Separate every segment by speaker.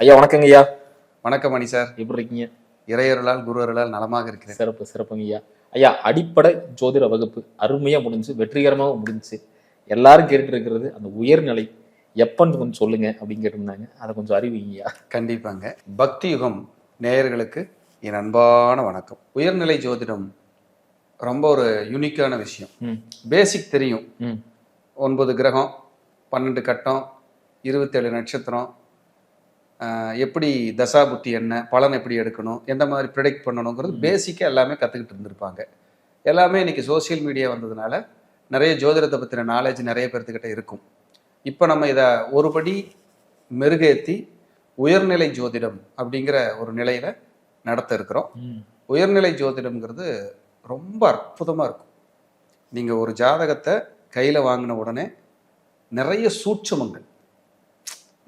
Speaker 1: ஐயா வணக்கங்க ஐயா
Speaker 2: வணக்கம் மணி சார்.
Speaker 1: எப்படி இருக்கீங்க?
Speaker 2: இறையருளால் குரு அருளால் நலமாக இருக்கிறேன்.
Speaker 1: சிறப்பு சிறப்புங்க ஐயா ஐயா அடிப்படை ஜோதிட வகுப்பு அருமையா முடிஞ்சு வெற்றிகரமாக முடிஞ்சுச்சு எல்லாரும் கேட்டுட்டு இருக்கிறது அந்த உயர்நிலை எப்பன்னு கொஞ்சம் சொல்லுங்க அப்படின்னு கேட்டிருந்தாங்க. அதை கொஞ்சம் அறிவிங்கய்யா.
Speaker 2: கண்டிப்பாங்க. பக்தி யுகம் நேயர்களுக்கு என் அன்பான வணக்கம். உயர்நிலை ஜோதிடம் ரொம்ப ஒரு யூனிக்கான விஷயம்.
Speaker 1: ம்.
Speaker 2: பேசிக் தெரியும். ஒன்பது கிரகம் பன்னெண்டு கட்டம் இருபத்தேழு நட்சத்திரம் எப்படி தசாபுத்தி என்ன பலன் எப்படி எடுக்கணும் எந்த மாதிரி ப்ரிடிக்ட் பண்ணணுங்கிறது பேசிக்காக எல்லாமே கற்றுக்கிட்டு இருந்திருப்பாங்க. எல்லாமே இன்னைக்கு சோஷியல் மீடியா வந்ததுனால நிறைய ஜோதிடத்தை பற்றின நாலேஜ் நிறைய பேர்த்துக்கிட்ட இருக்கும். இப்போ நம்ம இதை ஒருபடி மெருகேற்றி உயர்நிலை ஜோதிடம் அப்படிங்கிற ஒரு நிலையில் நடத்த இருக்கிறோம். உயர்நிலை ஜோதிடம்ங்கிறது ரொம்ப அற்புதமாக இருக்கும். நீங்கள் ஒரு ஜாதகத்தை கையில் வாங்கின உடனே நிறைய சூட்சமங்கள்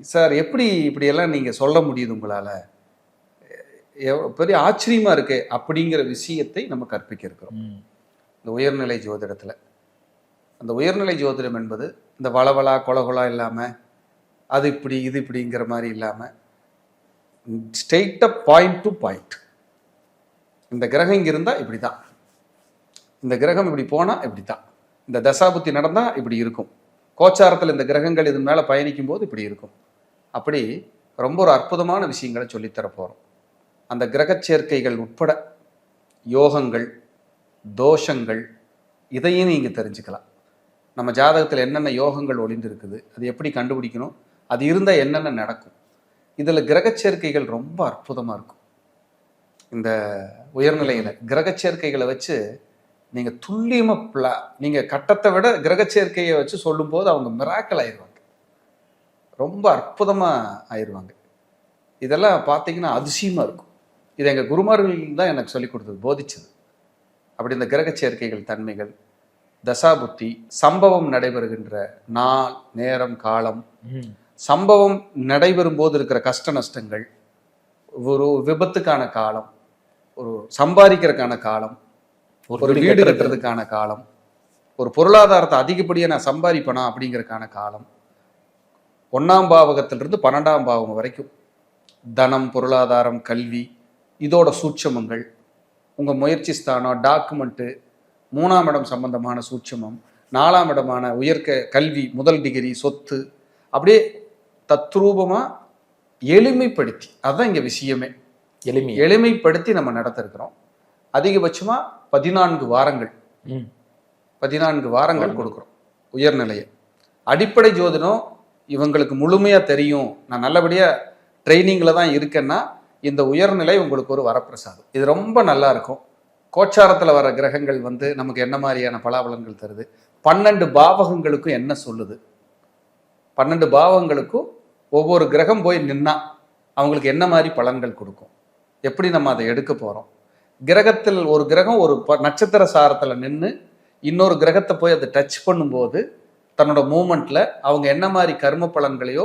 Speaker 2: சார் எப்படி இப்படியெல்லாம் நீங்கள் சொல்ல முடியுது உங்களால்? பெரிய ஆச்சரியமாக இருக்கே அப்படிங்கிற விஷயத்தை நம்ம கற்பிக்க இருக்கிறோம் இந்த உயர்நிலை ஜோதிடத்தில். அந்த உயர்நிலை ஜோதிடம் என்பது இந்த வளவலா கொலகொலா இல்லாமல் அது இப்படி இது இப்படிங்கிற மாதிரி இல்லாமல் ஸ்ட்ரெயிட்டாக பாயிண்ட் டு பாயிண்ட் இந்த கிரகம் இங்கே இருந்தால் இப்படி தான் இந்த கிரகம் இப்படி போனால் இப்படி தான் இந்த தசாபுத்தி நடந்தால் இப்படி இருக்கும். கோச்சாரத்தில் இந்த கிரகங்கள் இதன் மேலே பயணிக்கும் போது இப்படி இருக்கும். அப்படி ரொம்ப ஒரு அற்புதமான விஷயங்களை சொல்லித்தர போகிறோம் அந்த கிரகச் சேர்க்கைகள் உட்பட யோகங்கள் தோஷங்கள் இதையும் நீங்கள் தெரிஞ்சுக்கலாம். நம்ம ஜாதகத்தில் என்னென்ன யோகங்கள் ஒளிந்து இருக்குது அது எப்படி கண்டுபிடிக்கணும் அது இருந்தால் என்னென்ன நடக்கும். இதில் கிரகச் சேர்க்கைகள் ரொம்ப அற்புதமாக இருக்கும். இந்த உயர்நிலையில் கிரகச்சேர்க்கைகளை வச்சு நீங்கள் துல்லியமாக பிளா நீங்கள் கட்டத்தை விட கிரக சேர்க்கையை வச்சு சொல்லும்போது அவங்க மிராக்கல் ஆயிடுவாங்க. ரொம்ப அற்புதமாக ஆயிடுவாங்க இதெல்லாம் பார்த்தீங்கன்னா அதிசயமாக இருக்கும். இது எங்கள் குருமார்கள் தான் எனக்கு சொல்லிக் கொடுத்தது போதிச்சது. அப்படி இந்த கிரகச் சேர்க்கைகள் தன்மைகள் தசாபுத்தி சம்பவம் நடைபெறுகின்ற நாள் நேரம் காலம் சம்பவம் நடைபெறும் போது இருக்கிற கஷ்ட நஷ்டங்கள் ஒரு விபத்துக்கான காலம் ஒரு சம்பாதிக்கிறதுக்கான காலம் ஒரு வீடு
Speaker 1: கட்டுறது.
Speaker 2: கட்டுறதுக்கான காலம் ஒரு பொருளாதாரத்தை அதிகப்படியாக நான் சம்பாதிப்பேனா அப்படிங்கறதுக்கான காலம் ஒன்றாம் பாவகத்திலிருந்து பன்னெண்டாம் பாவம் வரைக்கும். தனம் பொருளாதாரம் கல்வி இதோட சூட்சமங்கள் உங்கள் முயற்சி ஸ்தானம் டாக்குமெண்ட்டு மூணாம் இடம் சம்பந்தமான சூட்சமம் நாலாம் இடமான உயர்க கல்வி முதல் டிகிரி சொத்து அப்படியே தத்ரூபமாக எளிமைப்படுத்தி அதுதான் இங்கே விஷயமே.
Speaker 1: எளிமை
Speaker 2: எளிமைப்படுத்தி நம்ம நடத்திருக்கிறோம். அதிகபட்சமாக பதினான்கு வாரங்கள். பதினான்கு வாரங்கள். கொடுக்குறோம். உயர்நிலையை. அடிப்படை ஜோதிடம் இவங்களுக்கு முழுமையாக தெரியும். நான் நல்லபடியாக ட்ரைனிங்கில் தான் இருக்கேன்னா இந்த உயர்நிலை உங்களுக்கு ஒரு வரப்பிரசாதம். இது ரொம்ப நல்லா இருக்கும். கோச்சாரத்தில் வர கிரகங்கள் வந்து நமக்கு என்ன மாதிரியான பலாபலன்கள் தருது? பன்னெண்டு பாவகங்களுக்கும் என்ன சொல்லுது? பன்னெண்டு பாவகங்களுக்கும் ஒவ்வொரு கிரகம் போய் நின்னா அவங்களுக்கு என்ன மாதிரி பலன்கள் கொடுக்கும்? எப்படி நம்ம அதை எடுக்க போகிறோம் கிரகத்தில் ஒரு கிரகம் ஒரு ப- நட்சத்திர சாரத்தில் நின்று இன்னொரு கிரகத்தை போய் அதை டச் பண்ணும்போது தன்னோட மூமெண்ட்ல அவங்க என்ன மாதிரி கர்ம பலன்களையோ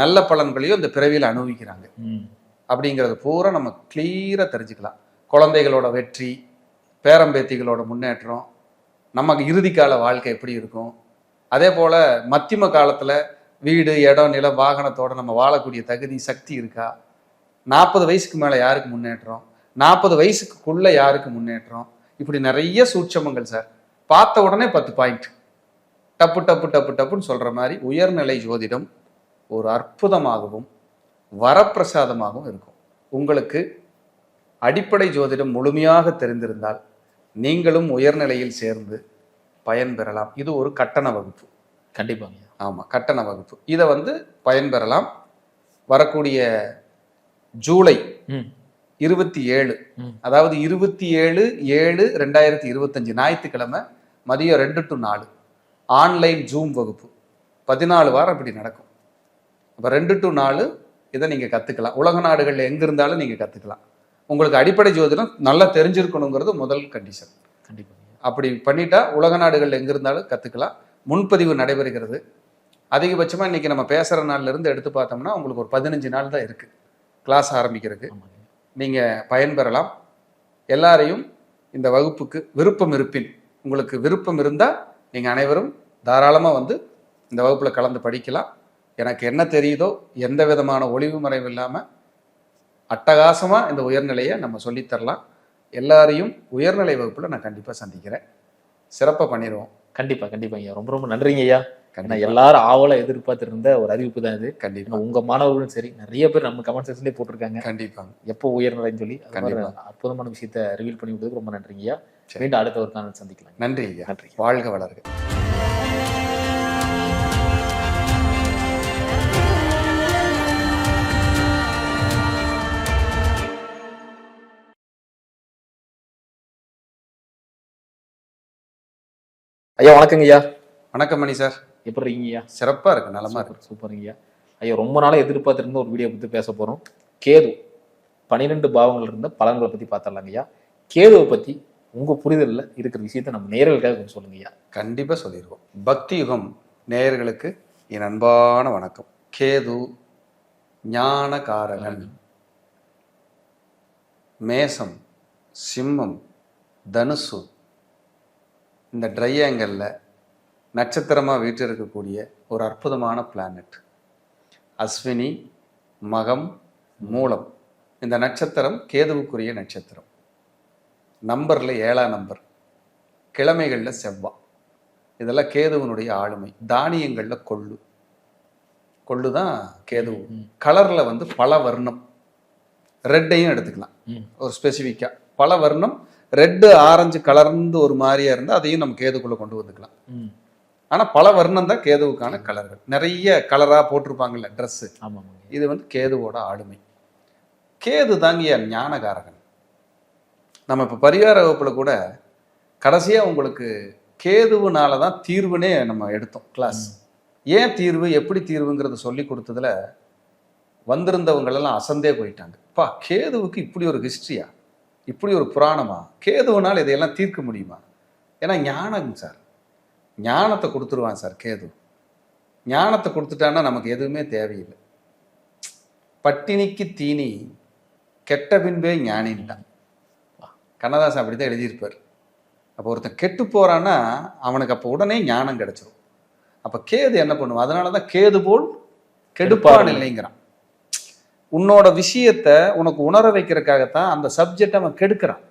Speaker 2: நல்ல பலன்களையோ இந்த பிறவியில் அனுபவிக்கிறாங்க. அப்படிங்கிறது பூரா நம்ம கிளியராக தெரிஞ்சுக்கலாம். குழந்தைகளோட வெற்றி பேரம்பேத்திகளோட முன்னேற்றம் நமக்கு இறுதி கால வாழ்க்கை எப்படி இருக்கும்? அதே போல் மத்தியம காலத்தில் வீடு இடம் நிலம் வாகனத்தோட நம்ம வாழக்கூடிய தகுதி சக்தி இருக்கா? நாற்பது வயசுக்கு மேலே யாருக்கு முன்னேற்றம்? நாற்பது வயசுக்குள்ள யாருக்கு முன்னேற்றம்? இப்படி நிறைய சூட்சமங்கள் சார். பார்த்த உடனே பத்து பாயிண்ட். டப்பு டப்பு டப்பு டப்புன்னு சொல்கிற மாதிரி உயர்நிலை ஜோதிடம் ஒரு அற்புதமாகவும் வரப்பிரசாதமாகவும் இருக்கும். உங்களுக்கு அடிப்படை ஜோதிடம் முழுமையாக தெரிந்திருந்தால் நீங்களும் உயர்நிலையில் சேர்ந்து பயன்பெறலாம். இது ஒரு கட்டண வகுப்பு.
Speaker 1: கண்டிப்பாங்க.
Speaker 2: ஆமாம் கட்டண வகுப்பு. இதை வந்து பயன்பெறலாம். வரக்கூடிய ஜூலை இருபத்தி ஏழு. அதாவது இருபத்தி ஏழு ஏழு ரெண்டாயிரத்தி இருபத்தஞ்சு ஞாயிற்றுக்கிழமை மதியம் ரெண்டு டு நாலு. ஆன்லைன் ஜூம் வகுப்பு. பதினாலு வாரம் இப்படி நடக்கும். அப்போ ரெண்டு டு நாலு இதை நீங்கள் கற்றுக்கலாம் உலக நாடுகளில் எங்கே இருந்தாலும் நீங்கள் கற்றுக்கலாம் உங்களுக்கு அடிப்படை ஜோதிடம் நல்லா தெரிஞ்சிருக்கணுங்கிறது முதல் கண்டிஷன்
Speaker 1: கண்டிப்பாங்க
Speaker 2: அப்படி பண்ணிட்டா உலக நாடுகளில் எங்கே இருந்தாலும் கற்றுக்கலாம் முன்பதிவு நடைபெறுகிறது. அதிகபட்சமாக இன்றைக்கி நம்ம பேசுகிற நாள்ல இருந்து எடுத்து பார்த்தோம்னா உங்களுக்கு ஒரு பதினஞ்சு நாள் தான் இருக்குது கிளாஸ் ஆரம்பிக்கிறதுக்கு. நீங்கள் பயன்பெறலாம். எல்லாரையும் இந்த வகுப்புக்கு விருப்பம் இருப்பின். உங்களுக்கு விருப்பம் இருந்தால் நீங்கள் அனைவரும் தாராளமாக வந்து இந்த வகுப்பில் கலந்து படிக்கலாம். எனக்கு என்ன தெரியுதோ எந்த விதமான ஒளிவு மறைவு இல்லாமல் அட்டகாசமாக இந்த உயர்நிலையை நம்ம சொல்லித்தரலாம் எல்லாரையும் உயர்நிலை வகுப்பில் நான் கண்டிப்பாக சந்திக்கிறேன். சிறப்பாக பண்ணிடுவோம்
Speaker 1: கண்டிப்பா கண்டிப்பா ஐயா. ரொம்ப ரொம்ப நன்றிங்க ஐயா.
Speaker 2: கண்டிப்பாக
Speaker 1: எல்லாரும் ஆவலா எதிர்பார்த்து இருந்த ஒரு அறிவிப்பு தான் இது.
Speaker 2: கண்டிப்பாக
Speaker 1: ஏன்னா உங்க மாணவர்களும் சரி நிறைய பேர் நம்ம கமெண்ட் செக்ஷன்லேயே போட்டிருக்காங்க.
Speaker 2: கண்டிப்பாங்க
Speaker 1: எப்போ உயர்நிலைன்னு சொல்லி அது மாதிரி
Speaker 2: கண்டிப்பா.
Speaker 1: அற்புதமான விஷயத்த ரிவீல் பண்ணி விட்டதுக்கு ரொம்ப நன்றிங்க ஐயா.
Speaker 2: சரி.
Speaker 1: மீண்டும் அடுத்த ஒரு காலம் சந்திக்கலாம்
Speaker 2: நன்றி ஐயா.
Speaker 1: நன்றி
Speaker 2: வாழ்க வளர்க.
Speaker 1: ஐயா வணக்கங்க ஐயா.
Speaker 2: வணக்கம் மணி சார்.
Speaker 1: எப்படி இருக்கீங்க ஐயா?
Speaker 2: சிறப்பாக இருக்கு நலமா இருக்கு.
Speaker 1: சூப்பர் ஐயா. ஐயா ரொம்ப நாளா எதிர்பார்த்திருந்த ஒரு வீடியோ பத்தி பேச போறோம். கேது பன்னிரெண்டு பாவங்கள் இருந்த பலன்களை பத்தி பார்த்துடலாங்க ஐயா. கேதுவை பத்தி உங்க புரிதல்ல இருக்கிற விஷயத்த நம்ம நேரலுக்காக கொஞ்சம் சொல்லுங்க ஐயா.
Speaker 2: கண்டிப்பாக சொல்லிடுவோம் பக்தி யுகம் நேயர்களுக்கு என் அன்பான வணக்கம். கேது ஞானகாரகன். மேசம் சிம்மம் தனுசு இந்த ட்ரையாங்கல்ல நட்சத்திரமாக வீற்றிருக்கக்கூடிய ஒரு அற்புதமான பிளானட் அஸ்வினி மகம் மூலம். இந்த நட்சத்திரம் கேதுவுக்குரிய நட்சத்திரம். நம்பரில் ஏழாம் நம்பர். கிழமைகளில் செவ்வாய் இதெல்லாம் கேதுவனுடைய ஆளுமை. தானியங்களில் கொள்ளு. கொள்ளு தான் கேது.
Speaker 1: ம்.
Speaker 2: கலரில் வந்து பல வர்ணம் ரெட்டையும் எடுத்துக்கலாம். ஒரு ஸ்பெசிஃபிக்காக பல வர்ணம் ரெட்டு ஆரஞ்சு கலர்ந்து ஒரு மாதிரியா இருந்தால் அதையும் நம்ம கேதுக்குள்ளே கொண்டு வந்துக்கலாம். ஆனால் பல வர்ணம் தான் கேதுவுக்கான கலர்கள். நிறைய கலராக போட்டிருப்பாங்கல்ல ட்ரெஸ்ஸு
Speaker 1: ஆமாங்க
Speaker 2: இது வந்து கேதுவோட ஆளுமை. கேது தாங்கிய ஞானகாரகன். நம்ம இப்போ பரிகார வகுப்பில் கூட கடைசியாக உங்களுக்கு கேதுவுனால தான் தீர்வுனே நம்ம எடுத்தோம் கிளாஸ் ஏன் தீர்வு எப்படி தீர்வுங்கிறத சொல்லி கொடுத்ததுல வந்திருந்தவங்களெல்லாம் அசந்தே போயிட்டாங்க. பா கேதுவுக்கு இப்படி ஒரு ஹிஸ்ட்ரியா இப்படி ஒரு புராணமா? கேதுவுனால் இதையெல்லாம் தீர்க்க முடியுமா? ஏன்னா ஞானம் சார். ஞானத்தை கொடுத்துருவான் சார் கேது. ஞானத்தை கொடுத்துட்டான்னா நமக்கு எதுவுமே தேவையில்லை. பட்டினிக்கு தீனி கெட்ட பின்பே ஞானின்ட்டான் கண்ணதாசன் அப்படிதான் எழுதியிருப்பார். அப்போ ஒருத்தன் கெட்டு போறான்னா அவனுக்கு அப்போ உடனே ஞானம் கிடைச்சிரும். அப்போ கேது என்ன பண்ணுவான்? அதனால தான் கேது போல் கெடுப்பான். இல்லைங்கிறான். உன்னோட விஷயத்த உனக்கு உணர வைக்கிறதுக்காகத்தான் அந்த சப்ஜெக்ட் அவன் கெடுக்கிறான்.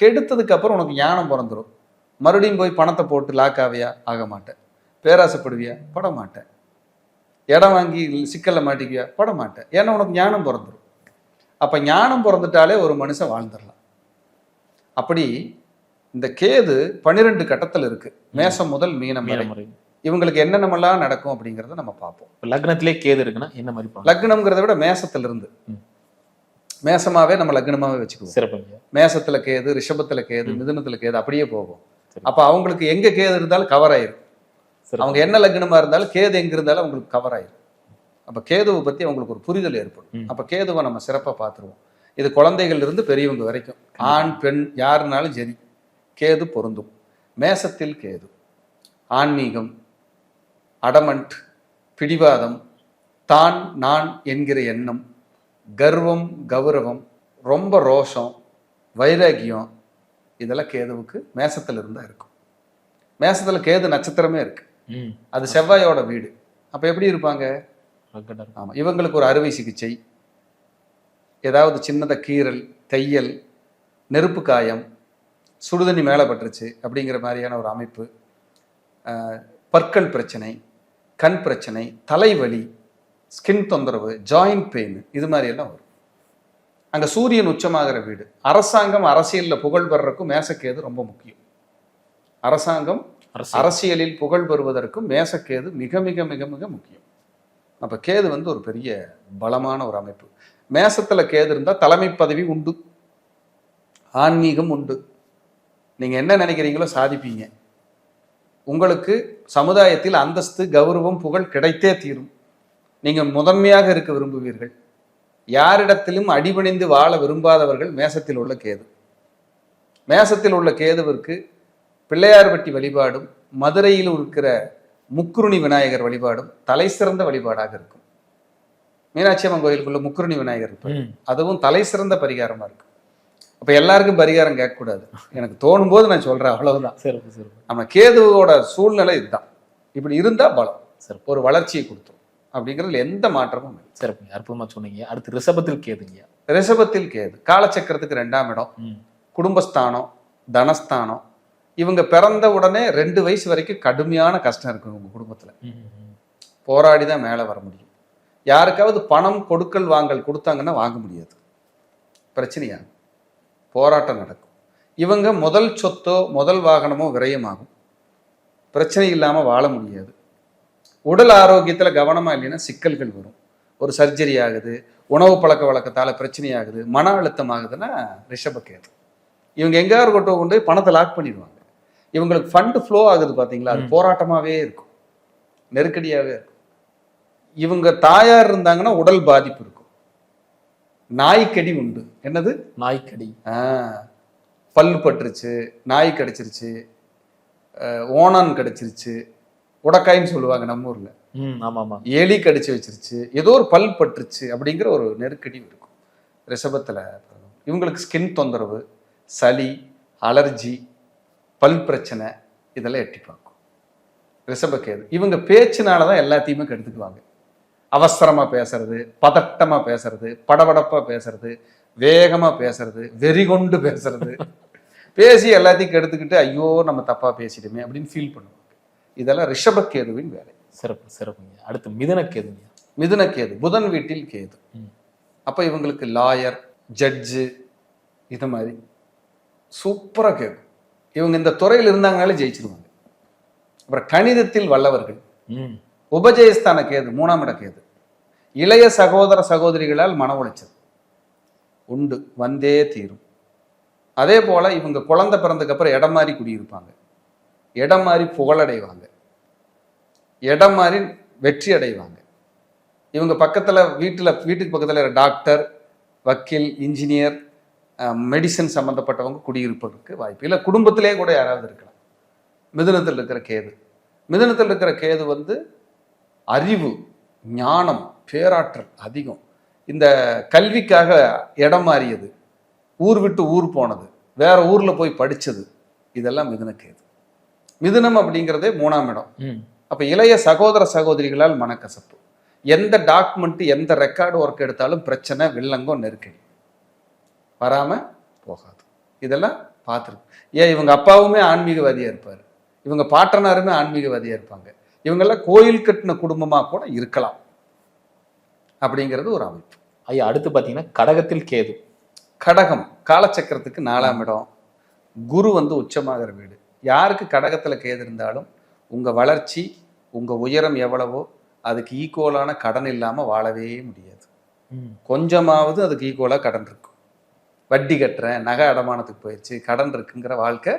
Speaker 2: கெடுத்ததுக்கு அப்புறம் உனக்கு ஞானம் பிறந்துடும் மறுபடியும் போய் பணத்தை போட்டு லாக் ஆவியா? ஆக மாட்டேன். பேராசைப்படுவியா? பட மாட்டேன். இடம் வாங்கி சிக்கல்ல மாட்டிக்குவியா? பட மாட்டேன். ஏன்னா உனக்கு ஞானம் பிறந்துடும் அப்ப ஞானம் பிறந்துட்டாலே ஒரு மனுஷன் வாழ்ந்துடலாம். அப்படி இந்த கேது பன்னிரெண்டு கட்டத்தில் இருக்கு. மேசம் முதல் மீனம் வரை.
Speaker 1: மீனமுறை
Speaker 2: இவங்களுக்கு என்னென்னமெல்லாம் நடக்கும் அப்படிங்கிறத நம்ம பார்ப்போம்.
Speaker 1: லக்னத்திலே கேது இருக்குன்னா என்ன மாதிரி
Speaker 2: லக்னம்ங்கிறத விட மேசத்துல இருந்து. மேசமாவே நம்ம லக்னமாவே வச்சுக்குவோம்.
Speaker 1: சிறப்புங்க.
Speaker 2: மேசத்துல கேது ரிஷபத்துல கேது மிதுனத்துல கேது அப்படியே போகும். அப்ப அவங்களுக்கு எங்க கேது இருந்தாலும் கவர் ஆயிரும்.
Speaker 1: சிறப்பு
Speaker 2: அவங்க என்ன லக்னமா இருந்தாலும் கேது எங்க இருந்தாலும் அவங்களுக்கு கவர் ஆயிரும். அப்ப கேதுவை பத்தி அவங்களுக்கு ஒரு புரிதல் ஏற்படும். அப்ப கேதுவை நம்ம சிறப்பா பார்த்துருவோம். இது குழந்தைகள் இருந்து பெரியவங்க வரைக்கும். ஆண் பெண் யாருனாலும் சரி கேது பொருந்தும். மேசத்தில் கேது. ஆன்மீகம் அடமண்ட் பிடிவாதம் தான் நான் என்கிற எண்ணம் கர்வம் கௌரவம் ரொம்ப ரோஷம் வைராகியம் இதெல்லாம் கேதுவுக்கு மேசத்துல இருந்தா இருக்கும். மேசத்துல கேது நட்சத்திரமே இருக்கு.
Speaker 1: ம்.
Speaker 2: அது செவ்வாயோட வீடு. அப்ப எப்படி இருப்பாங்க?
Speaker 1: ரக்கடா இருக்கும்.
Speaker 2: ஆமா இவங்களுக்கு ஒரு அறுவை சிகிச்சை ஏதாவது சின்னத கீறல் தையல் நெருப்பு காயம் சுடுதண்ணி மேலே பட்டுருச்சு அப்படிங்கிற மாதிரியான ஒரு அமைப்பு பற்கள் பிரச்சனை கண் பிரச்சனை தலைவலி ஸ்கின் தொந்தரவு ஜாயிண்ட் பெயின் இது மாதிரி எல்லாம் வரும். அங்க சூரியன் உச்சமாகிற வீடு. அரசாங்கம் அரசியல்ல புகழ் பெறறதுக்கும் மேசக்கேது ரொம்ப முக்கியம். அரசாங்கம்
Speaker 1: அரசு
Speaker 2: அரசியலில் புகழ் பெறுவதற்கும் மேசக்கேது மிக மிக மிக மிக முக்கியம். அப்ப கேது வந்து ஒரு பெரிய பலமான ஒரு அமைப்பு. மேசத்துல கேது இருந்தா தலைமை பதவி உண்டு. ஆன்மீகம் உண்டு. நீங்க என்ன நினைக்கிறீங்களோ சாதிப்பீங்க. உங்களுக்கு சமுதாயத்தில் அந்தஸ்து கௌரவம் புகழ் கிடைத்தே தீரும். நீங்க முதன்மையாக இருக்க விரும்புவீர்கள். யாரிடத்திலும் அடிபணிந்து வாழ விரும்பாதவர்கள் மேசத்தில் உள்ள கேது. மேசத்தில் உள்ள கேதுவிற்கு பிள்ளையார்பட்டி வழிபாடும் மதுரையில் இருக்கிற முக்குருணி விநாயகர் வழிபாடும் தலை சிறந்த வழிபாடாக இருக்கும். மீனாட்சி அம்மன் கோயிலுக்குள்ள முக்குருணி விநாயகர் அதுவும் தலை சிறந்த பரிகாரமா இருக்கும். அப்ப எல்லாருக்கும் பரிகாரம் கேட்கக்கூடாது. எனக்கு தோணும் போது நான் சொல்றேன் அவ்வளவுதான்.
Speaker 1: சிறப்பு சிறப்பு
Speaker 2: நம்ம கேதுவோட சூழ்நிலை இதுதான். இப்படி இருந்தா பலம்.
Speaker 1: சிறப்பு
Speaker 2: ஒரு வளர்ச்சியை கொடுத்துரும். அப்படிங்கிறதுல எந்த மாற்றமும் இல்லை.
Speaker 1: சிறப்புங்க அற்புதமா சொன்னீங்க. அடுத்து ரிஷபத்தில் கேதுங்க
Speaker 2: ரிஷபத்தில் கேது. காலச்சக்கரத்துக்கு ரெண்டாம் இடம். குடும்பஸ்தானம் தனஸ்தானம். இவங்க பிறந்த உடனே ரெண்டு வயசு வரைக்கும் கடுமையான கஷ்டம் இருக்கும் உங்க குடும்பத்துல. போராடி தான் மேலே வர முடியும். யாருக்காவது பணம் கொடுக்கல் வாங்கல் கொடுத்தாங்கன்னா வாங்க முடியாது. பிரச்சனையா? போராட்டம் நடக்கும். இவங்க முதல் சொத்தோ முதல் வாகனமோ விரயமாகும். பிரச்சனை இல்லாமல் வாழ முடியாது. உடல் ஆரோக்கியத்தில் கவனமாக இல்லைன்னா சிக்கல்கள் வரும். ஒரு சர்ஜரி ஆகுது உணவு பழக்க வழக்கத்தால் பிரச்சனை ஆகுது மன அழுத்தம் ஆகுதுன்னா ரிஷபக்கேது இவங்க எங்கேயாவது கொண்டு கொண்டு போய் பணத்தை லாக் பண்ணிடுவாங்க? இவங்களுக்கு ஃபண்டு ஃப்ளோ ஆகுது பார்த்தீங்களா அது. போராட்டமாகவே இருக்கும். நெருக்கடியாகவே இருக்கும். இவங்க தாயார் இருந்தாங்கன்னா உடல் பாதிப்பு இருக்கும். நாய்க்கடி உண்டு. என்னது?
Speaker 1: நாய்க்கடி.
Speaker 2: ஆ, பல்லு பட்டுருச்சு நாய் கடிச்சிருச்சு ஓணான் கடிச்சிருச்சு உடக்காயின்னு சொல்லுவாங்க நம்ம ஊர்ல. எலி கடிச்சு வச்சிருச்சு ஏதோ ஒரு பல் பட்டுருச்சு அப்படிங்கிற ஒரு நெருக்கடி இருக்கும். ரிஷபத்துல இவங்களுக்கு ஸ்கின் தொந்தரவு சளி அலர்ஜி பல் பிரச்சனை இதெல்லாம் எட்டி பார்க்கும். ரிஷபக்கேது இவங்க பேச்சுனால தான் எல்லாத்தையுமே கெடுத்துக்குவாங்க. அவசரமா பேசுறது பதட்டமா பேசுறது படபடப்பா பேசுறது வேகமா பேசுறது வெறி கொண்டு பேசுறது. பேசி எல்லாத்தையும் கெடுத்துக்கிட்டு ஐயோ நம்ம தப்பா பேசிட்டோமே அப்படின்னு ஃபீல் பண்ணுவாங்க இதெல்லாம் ரிஷபக்கேதுவின் வேலை.
Speaker 1: சிறப்பு சிறப்புங்க அடுத்து மிதன கேதுங்க
Speaker 2: மிதுன கேது புதன் வீட்டில் கேது. அப்ப இவங்களுக்கு லாயர் ஜட்ஜு இது மாதிரி சூப்பரா கேது. இவங்க இந்த துறையில் இருந்தாங்கனாலே ஜெயிச்சிருவாங்க. அப்புறம் கணிதத்தில் வல்லவர்கள். உபஜயஸ்தான கேது மூணாம் இட கேது. இளைய சகோதர சகோதரிகளால் மன உளைச்சல் உண்டு வந்தே தீரும். அதே போல் இவங்க குழந்தை பிறந்ததுக்கப்புறம் இடம் மாறி குடியிருப்பாங்க. இடம் மாறி புகழடைவாங்க. இடம் மாறி வெற்றி அடைவாங்க இவங்க பக்கத்தில் வீட்டில் வீட்டுக்கு பக்கத்தில் டாக்டர் வக்கீல் இன்ஜினியர் மெடிசன் சம்மந்தப்பட்டவங்க குடியிருப்பதற்கு வாய்ப்பு. இல்லை குடும்பத்திலே கூட யாராவது இருக்கலாம். மிதுனத்தில் இருக்கிற கேது. மிதுனத்தில் இருக்கிற கேது வந்து அறிவு ஞானம் பேராற்றல் அதிகம். இந்த கல்விக்காக இடம் மாறியது. ஊர் விட்டு ஊர் போனது. வேற ஊர்ல போய் படிச்சது. இதெல்லாம் மிதுன கேது மிதுனம் அப்படிங்கிறதே மூணாம் இடம். அப்ப இளைய சகோதர சகோதரிகளால் மனக்கசப்பு. எந்த டாக்குமெண்ட் எந்த ரெக்கார்டு ஒர்க் எடுத்தாலும் பிரச்சனை வில்லங்கம் நெருக்கடி. வராம போகாது. இதெல்லாம் பார்த்துருக்கு ஏன் இவங்க அப்பாவுமே ஆன்மீகவாதியா இருப்பார். இவங்க பாட்டனாருமே ஆன்மீகவாதியா இருப்பாங்க. இவங்கெல்லாம் கோயில் கட்டின குடும்பமா கூட இருக்கலாம். அப்படிங்கிறது ஒரு அமைப்பு.
Speaker 1: ஐயா அடுத்து பாத்தீங்கன்னா கடகத்தில் கேது.
Speaker 2: கடகம் காலச்சக்கரத்துக்கு நாலாம் இடம். குரு வந்து உச்சமாகிற வீடு. யாருக்கு கடகத்துல கேது இருந்தாலும் உங்க வளர்ச்சி உங்க உயரம் எவ்வளவோ அதுக்கு ஈக்குவலான கடன் இல்லாம வாழவே முடியாது. கொஞ்சமாவது அதுக்கு ஈக்குவலாக கடன் இருக்கும். வட்டி கட்டுறேன் நகை அடமானத்துக்கு போயிடுச்சு கடன் இருக்குங்கிற வாழ்க்கை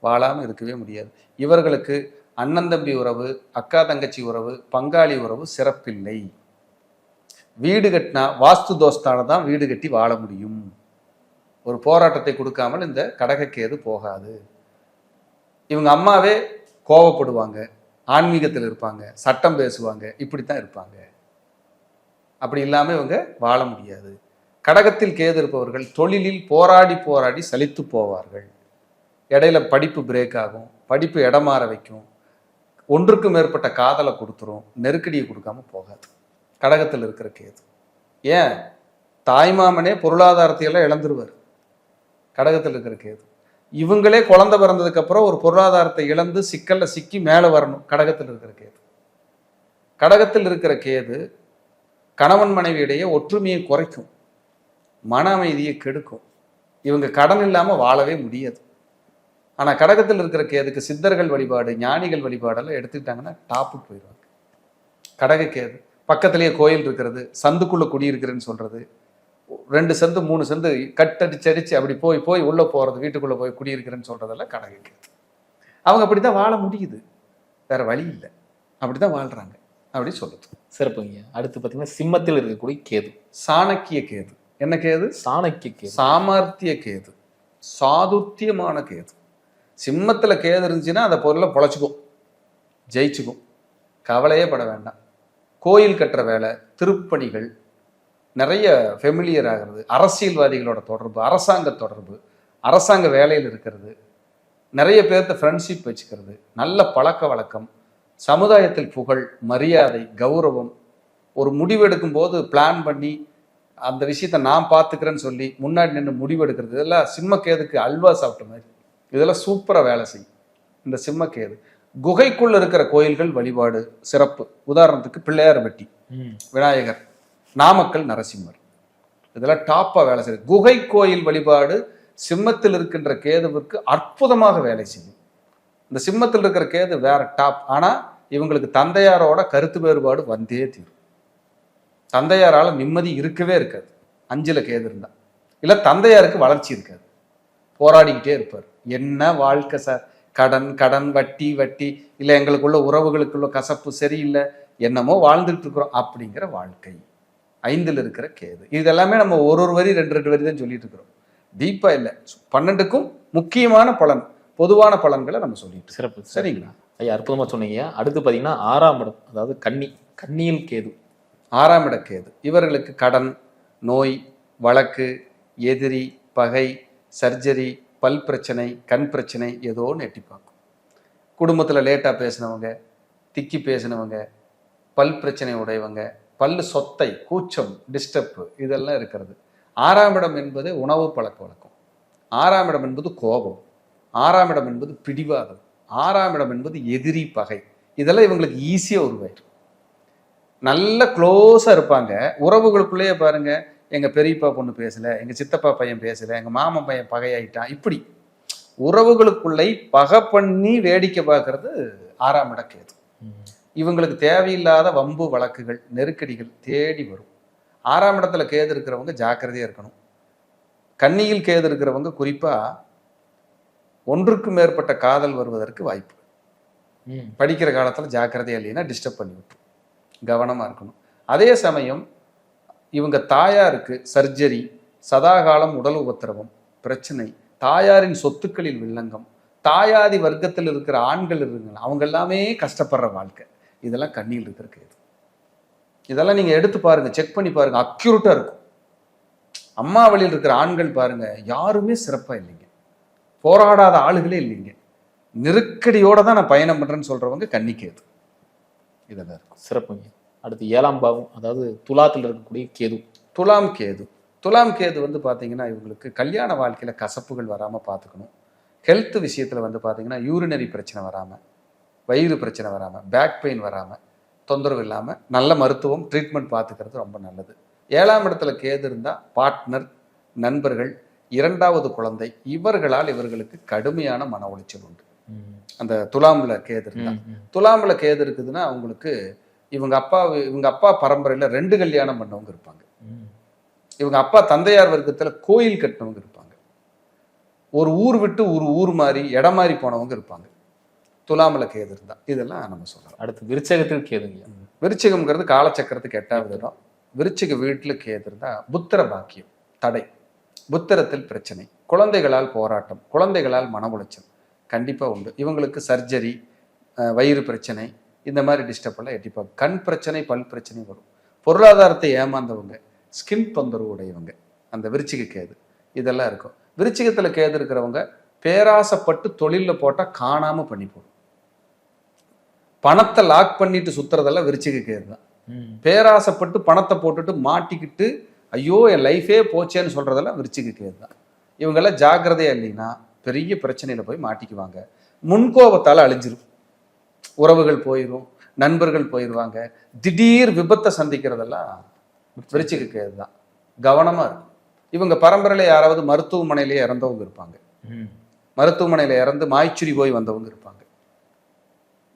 Speaker 2: வாழாமல் இருக்கவே முடியாது. இவர்களுக்கு அண்ணன் தம்பி உறவு அக்கா தங்கச்சி உறவு பங்காளி உறவு சிறப்பில்லை. வீடு கட்டினா வாஸ்து தோஸ்தான தான் வீடு கட்டி வாழ முடியும். ஒரு போராட்டத்தை கொடுக்காமல் இந்த கடகக்கேது போகாது. இவங்க அம்மாவே கோவப்படுவாங்க ஆன்மீகத்தில் இருப்பாங்க சட்டம் பேசுவாங்க இப்படி தான் இருப்பாங்க. அப்படி இல்லாமல் இவங்க வாழ முடியாது. கடகத்தில் கேது இருப்பவர்கள் தொழிலில் போராடி போராடி சலித்து போவார்கள். இடையில படிப்பு பிரேக் ஆகும் படிப்பு இடமாற வைக்கும். ஒன்றுக்கு மேற்பட்ட காதலை கொடுத்துரும் நெருக்கடியை கொடுக்காம போகாது. கடகத்தில் இருக்கிற கேது. ஏன்? தாய்மாமனே பொருளாதாரத்தை எல்லாம் இழந்துருவார். கடகத்தில் இருக்கிற கேது. இவங்களே குழந்தை பிறந்ததுக்கப்புறம் ஒரு பொருளாதாரத்தை இழந்து சிக்கலில் சிக்கி மேலே வரணும். கடகத்தில் இருக்கிற கேது. கடகத்தில் இருக்கிற கேது கணவன் மனைவி இடையே ஒற்றுமையை குறைக்கும். மன அமைதியை கெடுக்கும். இவங்க கடன் இல்லாமல் வாழவே முடியாது. ஆனால் கடகத்தில் இருக்கிற கேதுக்கு சித்தர்கள் வழிபாடு ஞானிகள் வழிபாடெல்லாம் எடுத்துக்கிட்டாங்கன்னா டாப்புக்கு போயிடுவாங்க. கடக கேது. பக்கத்திலேயே கோயில் இருக்கிறது சந்துக்குள்ள குடியிருக்கிறேன்னு சொல்றது. ரெண்டு செந்து மூணு செந்து கட்டடிச்சடிச்சு அப்படி போய் போய் உள்ள போறது வீட்டுக்குள்ள போய் குடியிருக்கிறேன்னு சொல்றதெல்லாம் கடக கேது அவங்க அப்படித்தான் வாழ முடியுது. வேற வழி இல்லை. அப்படிதான் வாழ்றாங்க. அப்படி சொல்லுது.
Speaker 1: சிறப்புங்க அடுத்து பாத்தீங்கன்னா சிம்மத்தில் இருக்கக்கூடிய கேது.
Speaker 2: சாணக்கிய கேது. என்ன கேது?
Speaker 1: சாணக்கிய கேது.
Speaker 2: சாமர்த்திய கேது. சாதுத்தியமான கேது. சிம்மத்துல கேது இருந்துச்சுன்னா அந்த பொருளை பொழைச்சிக்கும். ஜெயிச்சுக்கும். கவலையே பட வேண்டாம். கோயில் கட்டுற வேலை திருப்பணிகள் நிறைய ஃபெமிலியர் ஆகிறது. அரசியல்வாதிகளோட தொடர்பு அரசாங்க தொடர்பு அரசாங்க வேலையில் இருக்கிறது. நிறைய பேர்த்த ஃப்ரெண்ட்ஷிப் வச்சுக்கிறது. நல்ல பழக்க வழக்கம் சமுதாயத்தில் புகழ் மரியாதை கௌரவம். ஒரு முடிவெடுக்கும் போது பிளான் பண்ணி அந்த விஷயத்தை நான் பார்த்துக்கிறேன்னு சொல்லி முன்னாடி நின்று முடிவெடுக்கிறது. இதெல்லாம் சிம்மக்கேதுக்கு அல்வா சாப்பிட்ட மாதிரி. இதெல்லாம் சூப்பராக வேலை செய்யும். இந்த சிம்மக்கேது. குகைக்குள்ள இருக்கிற கோயில்கள் வழிபாடு சிறப்பு. உதாரணத்துக்கு பிள்ளையார்பட்டி
Speaker 1: ம்.
Speaker 2: விநாயகர் நாமக்கல் நரசிம்மர். இதெல்லாம் டாப்பா வேலை செய்யுது. குகை கோயில் வழிபாடு சிம்மத்தில் இருக்கின்ற கேதுவுக்கு அற்புதமாக வேலை செய்யும். இந்த சிம்மத்தில் இருக்கிற கேது வேற டாப் ஆனா இவங்களுக்கு தந்தையாரோட கருத்து வேறுபாடு வந்தே தீரும். தந்தையாரால நிம்மதி இருக்கவே இருக்காது. அஞ்சுல கேது இருந்தா. இல்ல தந்தையாருக்கு வளர்ச்சி இருக்காது. போராடிக்கிட்டே இருப்பார். என்ன வாழ்க்கை சார்? கடன் கடன் வட்டி வட்டி இல்ல எங்களுக்குள்ள உறவுகளுக்குள்ள கசப்பு சரியில்லை என்னமோ வாழ்ந்துட்டு இருக்கிறோம் அப்படிங்கிற வாழ்க்கை. ஐந்தில் இருக்கிற கேது. இது எல்லாமே நம்ம ஒரு ஒரு வரி ரெண்டு ரெண்டு வரி தான் சொல்லிட்டு இருக்கிறோம் டீப்பா இல்லை. பன்னெண்டுக்கும் முக்கியமான பலன் பொதுவான பலன்களை நம்ம சொல்லிட்டு.
Speaker 1: சிறப்பு.
Speaker 2: சரிங்களா?
Speaker 1: ஐயா அற்புதமா சொன்னீங்க. அடுத்து பாத்தீங்கன்னா ஆறாம் இடம் அதாவது கன்னி கன்னியில் கேது.
Speaker 2: ஆறாம் இட கேது. இவர்களுக்கு கடன் நோய் வழக்கு எதிரி பகை சர்ஜரி பல் பிரச்சனை கண் பிரச்சனை ஏதோ ஒன்று எட்டி பார்க்கும். குடும்பத்தில் லேட்டாக பேசினவங்க திக்கி பேசினவங்க பல் பிரச்சனை உடையவங்க பல் சொத்தை கூச்சம் டிஸ்டர்ப் இதெல்லாம் இருக்கிறது. ஆறாம் இடம் என்பது உணவு பழக்க வழக்கம். ஆறாம் இடம் என்பது கோபம். ஆறாம் இடம் என்பது பிடிவாதம். ஆறாம் இடம் என்பது எதிரி பகை. இதெல்லாம் இவங்களுக்கு ஈஸியாக உருவாயிடும் நல்ல க்ளோஸாக இருப்பாங்க. உறவுகளுக்குள்ளேயே பாருங்கள் எங்கள் பெரியப்பா பொண்ணு பேசலை எங்கள் சித்தப்பா பையன் பேசலை எங்கள் மாமன் பையன் பகையாயிட்டான். இப்படி உறவுகளுக்குள்ளே பகை பண்ணி வேடிக்கை பார்க்கறது ஆறாம் இட கேது.
Speaker 1: ம்.
Speaker 2: இவங்களுக்கு தேவையில்லாத வம்பு வழக்குகள் நெருக்கடிகள் தேடி வரும். ஆறாம் இடத்துல கேது இருக்கிறவங்க ஜாக்கிரதையா இருக்கணும். கன்னியில் கேது இருக்கிறவங்க குறிப்பா ஒன்றுக்கு மேற்பட்ட காதல் வருவதற்கு வாய்ப்பு. படிக்கிற காலத்துல ஜாக்கிரதையா இல்லைன்னா டிஸ்டர்ப் பண்ணி விட்டுரும். கவனமா இருக்கணும். அதே சமயம் இவங்க தாயாருக்கு சர்ஜரி சதாகாலம் உடல் உபத்திரவம் பிரச்சனை தாயாரின் சொத்துக்களில் வில்லங்கம் தாயாதி வர்க்கத்தில் இருக்கிற ஆண்கள் இருக்குங்க அவங்க எல்லாமே கஷ்டப்படுற வாழ்க்கை. இதெல்லாம் கண்ணியில் இருக்கிற கேது இதெல்லாம் நீங்கள் எடுத்து பாருங்கள் செக் பண்ணி பாருங்கள் அக்யூரட்டாக இருக்கும். அம்மா வழியில் இருக்கிற ஆண்கள் பாருங்கள் யாருமே சிறப்பாக இல்லைங்க. போராடாத ஆளுகளே இல்லைங்க. நெருக்கடியோடு தான் நான் பயணம் பண்ணுறேன்னு சொல்கிறவங்க கன்னிக்கேது இதெல்லாம் இருக்கும்.
Speaker 1: சிறப்புங்க. அடுத்து ஏழாம் பாவம் அதாவது துலாத்தில் இருக்கக்கூடிய கேது.
Speaker 2: துலாம் கேது. துலாம் கேது வந்து பார்த்தீங்கன்னா இவங்களுக்கு கல்யாண வாழ்க்கையில கசப்புகள் வராம பார்த்துக்கணும் ஹெல்த் விஷயத்துல வந்து பார்த்தீங்கன்னா யூரினரி பிரச்சனை வராம வயிறு பிரச்சனை வராம பேக் பெயின் வராம தொந்தரவு இல்லாம நல்ல மருத்துவம் ட்ரீட்மெண்ட் பார்த்துக்கிறது ரொம்ப நல்லது. ஏழாம் இடத்துல கேது இருந்தா பார்ட்னர் நண்பர்கள் இரண்டாவது குழந்தை இவர்களால் இவர்களுக்கு கடுமையான மன உளைச்சல் உண்டு. அந்த துலாம்ல கேது இருந்தா.
Speaker 1: ம், ம்.
Speaker 2: துலாமில் கேது இருக்குதுன்னா அவங்களுக்கு இவங்க அப்பா இவங்க அப்பா பரம்பரையில ரெண்டு கல்யாணம் பண்ணவங்க இருப்பாங்க. இவங்க அப்பா தந்தையார் வர்க்கத்துல கோயில் கட்டினவங்க இருப்பாங்க. ஒரு ஊர் விட்டு ஒரு ஊர் மாறி இடம் மாறி போனவங்க இருப்பாங்க. துலாமில் கேது இருந்தா. இதெல்லாம் நம்ம சொல்லலாம்.
Speaker 1: அடுத்து விருச்சகத்தில் கேதுங்க
Speaker 2: விருச்சிகம்ங்கிறது காலச்சக்கரத்துக்கு எட்டாவது இடம். விருச்சிக வீட்டுல கேது இருந்தா புத்திர பாக்கியம் தடை. புத்திரத்தில் பிரச்சனை. குழந்தைகளால் போராட்டம் குழந்தைகளால் மன உளைச்சல் கண்டிப்பா உண்டு. இவங்களுக்கு சர்ஜரி வயிறு பிரச்சனை இந்த மாதிரி டிஸ்டர்ப் எல்லாம் எட்டிப்பாங்க. கண் பிரச்சனை பல் பிரச்சனை வரும். பொருளாதாரத்தை ஏமாந்தவங்க ஸ்கின் தொந்தரவு உடையவங்க. அந்த விருச்சிக கேது. இதெல்லாம் இருக்கும். விருச்சிகத்துல கேது இருக்கிறவங்க பேராசைப்பட்டு தொழில்ல போட்டா காணாம பண்ணி போடும் பணத்தை லாக் பண்ணிட்டு சுத்துறதெல்லாம் விருச்சிக கேது தான். பேராசைப்பட்டு பணத்தை போட்டுட்டு மாட்டிக்கிட்டு ஐயோ என் லைஃபே போச்சேன்னு சொல்றதெல்லாம் விருச்சிக கேது தான். இவங்கெல்லாம் ஜாக்கிரதையா இல்லைன்னா பெரிய பிரச்சனையில போய் மாட்டிக்குவாங்க. முன்கோபத்தால அழிஞ்சிரும். உறவுகள் போயிடும் நண்பர்கள் போயிடுவாங்க திடீர் விபத்தை சந்திக்கிறதெல்லாம் விருச்சிக கேது தான் கவனமா இருக்கும். இவங்க பரம்பரையில யாராவது மருத்துவமனையிலேயே இறந்தவங்க இருப்பாங்க.
Speaker 1: ம்.
Speaker 2: மருத்துவமனையில இறந்து மாய்ச்சுரி போய் வந்தவங்க இருப்பாங்க.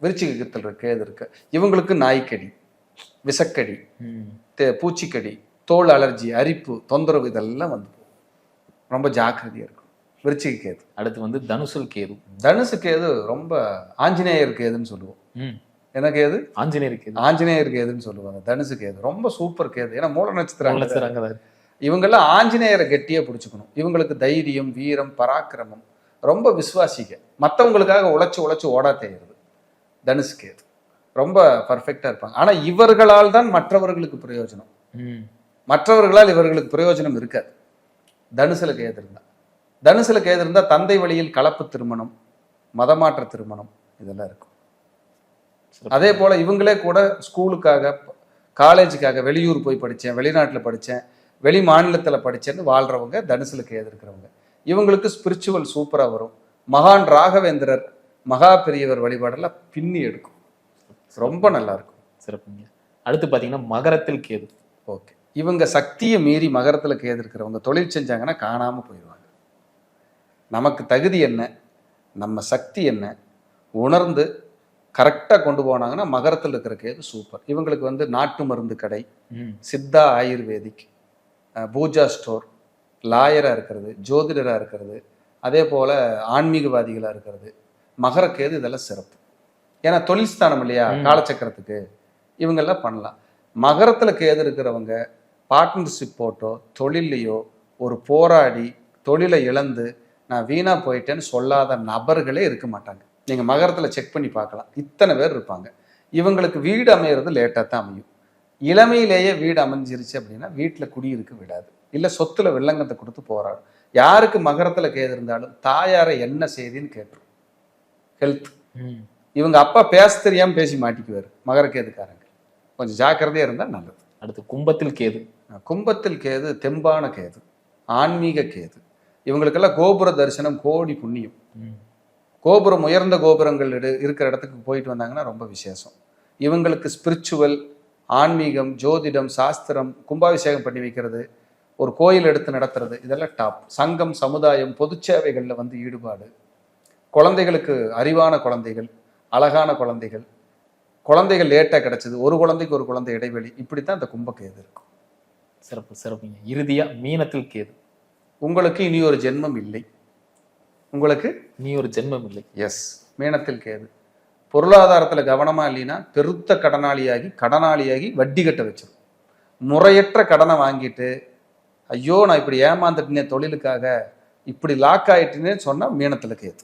Speaker 2: விருச்சிகத்தில் இருக்க கேது இருக்கு. இவங்களுக்கு நாய்க்கடி விசக்கடி பூச்சிக்கடி தோல் அலர்ஜி அரிப்பு தொந்தரவு இதெல்லாம் வந்து. ரொம்ப ஜாக்கிரதையா இருக்கும். விருச்சிக கேது.
Speaker 1: அடுத்து வந்து தனுசுல் கேது.
Speaker 2: தனுசு கேது ரொம்ப ஆஞ்சநேயர் கேதுன்னு சொல்லுவோம். என்ன கேது?
Speaker 1: ஆஞ்சநேயர் கேது.
Speaker 2: ஆஞ்சநேயர் கேதுன்னு சொல்லுவாங்க. தனுசு கேது. ரொம்ப சூப்பர் கேது. ஏன்னா மூல நட்சத்திரம். இவங்கெல்லாம் ஆஞ்சநேயரை கெட்டியா பிடிச்சுக்கணும். இவங்களுக்கு தைரியம் வீரம் பராக்கிரமம் ரொம்ப விசுவாசிக மற்றவங்களுக்காக உழைச்சு உழைச்சு ஓடா தெரியுது தனுசு கேது. ரொம்ப பர்ஃபெக்டா இருப்பாங்க. ஆனா இவர்களால் தான் மற்றவர்களுக்கு பிரயோஜனம்.
Speaker 1: ம்.
Speaker 2: மற்றவர்களால் இவர்களுக்கு பிரயோஜனம் இருக்காது. தனுசுல கேது இருந்தா. தனுசுல கேது தந்தை வழியில் கலப்பு திருமணம் மதமாற்ற திருமணம் இதெல்லாம் இருக்கும். அதே போல இவங்களே கூட ஸ்கூலுக்காக காலேஜுக்காக வெளியூர் போய் படித்தேன் வெளிநாட்டில் படித்தேன் வெளி மாநிலத்தில் படித்தேன்னு வாழ்றவங்க தனுசுல கேது இருக்கிறவங்க. இவங்களுக்கு ஸ்பிரிச்சுவல் சூப்பராக வரும். மகான் ராகவேந்திரர் மகா பெரியவர் வழிபாடெல்லாம் பின்னி எடுக்கும். ரொம்ப நல்லா இருக்கும்.
Speaker 1: சிறப்புங்க. அடுத்து பாத்தீங்கன்னா மகரத்தில் கேது.
Speaker 2: ஓகே. இவங்க சக்தியை மீறி மகரத்தில் கேது இருக்கிறவங்க தொழில் செஞ்சாங்கன்னா காணாமல் போயிடுவாங்க. நமக்கு தகுதி என்ன? நம்ம சக்தி என்ன? உணர்ந்து கரெக்டாக கொண்டு போனாங்கன்னா மகரத்தில் இருக்கிற கேது சூப்பர் இவங்களுக்கு வந்து நாட்டு மருந்து கடை சித்தா ஆயுர்வேதிக் பூஜா ஸ்டோர் லாயராக இருக்கிறது ஜோதிடராக இருக்கிறது அதே போல் ஆன்மீகவாதிகளாக இருக்கிறது. மகரக்கேது இதெல்லாம் சிறப்பு. ஏன்னா தொழில் ஸ்தானம் இல்லையா. காலச்சக்கரத்துக்கு. இவங்கெல்லாம் பண்ணலாம். மகரத்தில் கேது இருக்கிறவங்க பார்ட்னர்ஷிப் போட்டோ தொழிலையோ ஒரு போராடி தொழிலை இழந்து நான் வீணா போயிட்டேன்னு சொல்லாத நபர்களே இருக்க மாட்டாங்க. நீங்கள் மகரத்தில் செக் பண்ணி பார்க்கலாம். இத்தனை பேர் இருப்பாங்க. இவங்களுக்கு வீடு அமையிறது லேட்டாக தான் அமையும். இளமையிலேயே வீடு அமைஞ்சிருச்சு அப்படின்னா வீட்டில் குடியிருக்க விடாது. இல்லை சொத்துல வில்லங்கத்தை கொடுத்து போராடும் யாருக்கு மகரத்தில் கேது இருந்தாலும் தாயாரை என்ன செய்தின்னு கேட்டுரும். ஹெல்த். இவங்க அப்பா பேச தெரியாமல் பேசி மாட்டிக்குவார். மகர கேதுக்காரங்க. கொஞ்சம் ஜாக்கிரதையாக இருந்தால் நல்லது.
Speaker 1: அடுத்து கும்பத்தில் கேது.
Speaker 2: கும்பத்தில் கேது தெம்பான கேது. ஆன்மீக கேது. இவங்களுக்கெல்லாம் கோபுர தரிசனம் கோடி புண்ணியம். கோபுரம் உயர்ந்த கோபுரங்கள் இரு- இருக்கிற இடத்துக்கு போயிட்டு வந்தாங்கன்னா ரொம்ப விசேஷம். இவங்களுக்கு ஸ்பிரிச்சுவல் ஆன்மீகம் ஜோதிடம் சாஸ்திரம் கும்பாபிஷேகம் பண்ணி வைக்கிறது ஒரு கோயில் எடுத்து நடத்துறது இதெல்லாம் டாப் சங்கம் சமுதாயம் பொது சேவைகளில் வந்து ஈடுபாடு. குழந்தைகளுக்கு அறிவான குழந்தைகள் அழகான குழந்தைகள். குழந்தைகள் லேட்டாக கிடைச்சது ஒரு குழந்தைக்கு ஒரு குழந்தை இடைவெளி. இப்படித்தான் இந்த கும்பக்கேது இருக்கும்.
Speaker 1: சிறப்பு சிறப்புங்க. இறுதியா மீனத்தில் கேது.
Speaker 2: உங்களுக்கு இனி ஒரு ஜென்மம் இல்லை. உங்களுக்கு?
Speaker 1: நீ ஒரு ஜென்மம் இல்லை.
Speaker 2: எஸ் மீனத்தில் கேது. பொருளாதாரத்தில் கவனமா இல்லைன்னா பெருத்த கடனாளியாகி கடனாளியாகி வட்டி கட்ட வச்சிடும் முறையற்ற கடனை வாங்கிட்டு ஐயோ நான் இப்படி ஏமாந்துட்டேனே தொழிலுக்காக இப்படி லாக் ஆயிட்டேனே சொன்னா மீனத்தில் கேது.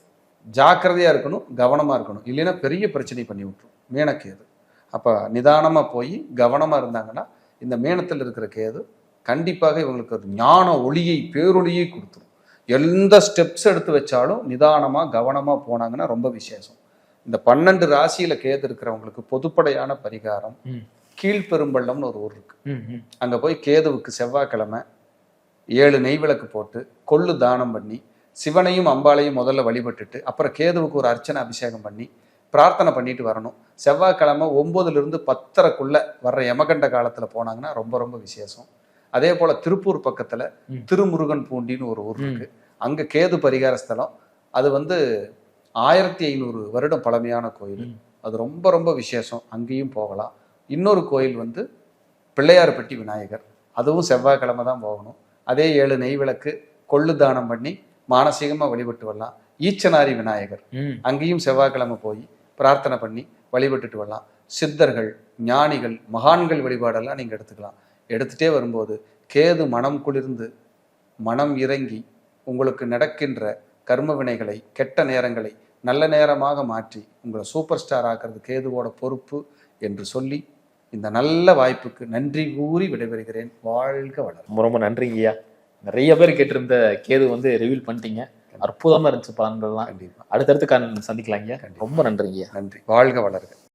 Speaker 2: ஜாக்கிரதையா இருக்கணும் கவனமா இருக்கணும். இல்லைன்னா பெரிய பிரச்சனை பண்ணி விட்டுரும். மீனக்கேது. அப்ப நிதானமா போய் கவனமா இருந்தாங்கன்னா இந்த மீனத்தில் இருக்கிற கேது கண்டிப்பாக இவங்களுக்கு ஒரு ஞான ஒளியை பேரொளியை கொடுத்துரும். எந்த ஸ்டெப்ஸ் எடுத்து வச்சாலும் நிதானமா கவனமா போனாங்கன்னா ரொம்ப விசேஷம். இந்த பன்னெண்டு ராசியில கேது இருக்கிறவங்களுக்கு பொதுப்படையான பரிகாரம் கீழ்பெரும்பள்ளம்னு ஒரு ஊர் இருக்கு. அங்க போய் கேதுவுக்கு செவ்வாய்க்கிழமை ஏழு நெய் விளக்கு போட்டு கொள்ளு தானம் பண்ணி சிவனையும் அம்பாளையும் முதல்ல வழிபட்டுட்டு அப்புறம் கேதுவுக்கு ஒரு அர்ச்சனை அபிஷேகம் பண்ணி பிரார்த்தனை பண்ணிட்டு வரணும். செவ்வாய்க்கிழமை ஒன்பதுல இருந்து பத்தரைக்குள்ள வர்ற யமகண்ட காலத்துல போனாங்கன்னா ரொம்ப ரொம்ப விசேஷம். அதே போல திருப்பூர் பக்கத்துல. திருமுருகன் பூண்டின்னு ஒரு ஊர். இருக்கு. அங்க கேது பரிகார ஸ்தலம். அது வந்து ஆயிரத்தி ஐநூறு வருடம் பழமையான கோயில். அது ரொம்ப ரொம்ப விசேஷம். அங்கேயும் போகலாம். இன்னொரு கோயில் வந்து பிள்ளையார்பட்டி விநாயகர். அதுவும் செவ்வாய்க்கிழமை தான் போகணும். அதே ஏழு நெய் விளக்கு கொள்ளு தானம் பண்ணி மானசீகமாக வழிபட்டு வரலாம். ஈச்சனாரி விநாயகர். அங்கேயும் செவ்வாய்க்கிழமை போய் பிரார்த்தனை பண்ணி வழிபட்டுட்டு வரலாம். சித்தர்கள் ஞானிகள் மகான்கள் வழிபாடெல்லாம் நீங்கள் எடுத்துக்கலாம். எடுத்துட்டே வரும்போது கேது மனம் குளிர்ந்து மனம் இறங்கி உங்களுக்கு நடக்கின்ற கர்ம வினைகளை கெட்ட நேரங்களை நல்ல நேரமாக மாற்றி உங்களை சூப்பர் ஸ்டார் ஆக்குறது கேதுவோட பொறுப்பு என்று சொல்லி இந்த நல்ல வாய்ப்புக்கு நன்றி கூறி விடைபெறுகிறேன். வாழ்க வளர்
Speaker 1: ரொம்ப ரொம்ப நன்றிங்க ஐயா. நிறைய பேர் கேட்டிருந்த கேது வந்து ரிவீல் பண்ணிட்டீங்க. அற்புதமா இருந்துச்சு பலன்கள்லாம்
Speaker 2: கண்டிப்பா.
Speaker 1: அடுத்தடுத்து காண சந்திக்கலாங்க ஐயா. ரொம்ப நன்றிங்க ஐயா.
Speaker 2: நன்றி. வாழ்க வளர்க.